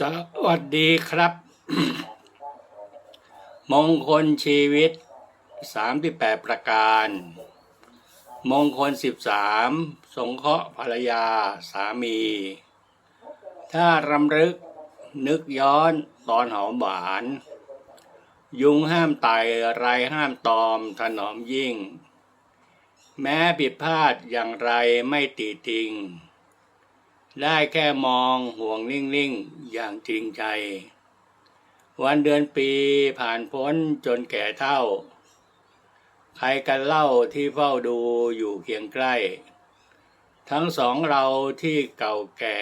สวัสดีครับ มงคลชีวิต 38 ประการ มงคล 13 สงเคราะห์ภรรยาสามี ถ้ารำลึกนึกย้อนตอนหอมหวาน ยุงห้ามไต่ไรห้ามตอมถนอมยิ่ง แม้ผิดพลาดอย่างไรไม่ตีติง ได้แค่มองห่วงนิ่งๆ อย่างจริงใจ วันเดือนปีผ่านพ้นจนแก่เท่า ใครกันเล่าที่เฝ้าดูอยู่เคียงใกล้ ทั้งสองเราที่เก่าแก่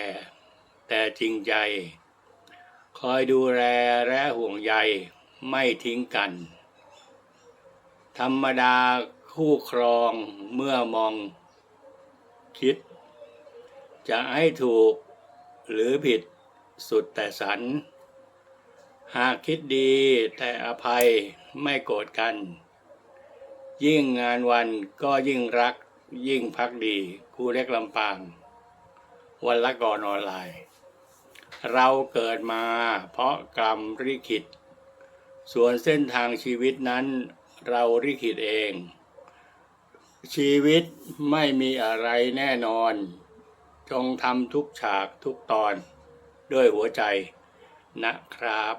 แต่จริงใจ คอยดูแลและห่วงใยไม่ทิ้งกัน ธรรมดาคู่ครองเมื่อมอง คิด จะให้ถูกหรือผิดสุดแต่สันหากคิดดีแต่อภัยไม่โกรธกัน ยิ่งงานวันก็ยิ่งรักยิ่งพักดีครูเล็กลำปาง วันละก่อนออนไลน์ เราเกิดมาเพราะกรรมริขิต ส่วนเส้นทางชีวิตนั้นเราริขิตเอง ชีวิตไม่มีอะไรแน่นอน จงทำทุกฉากทุกตอนด้วยหัวใจนะครับ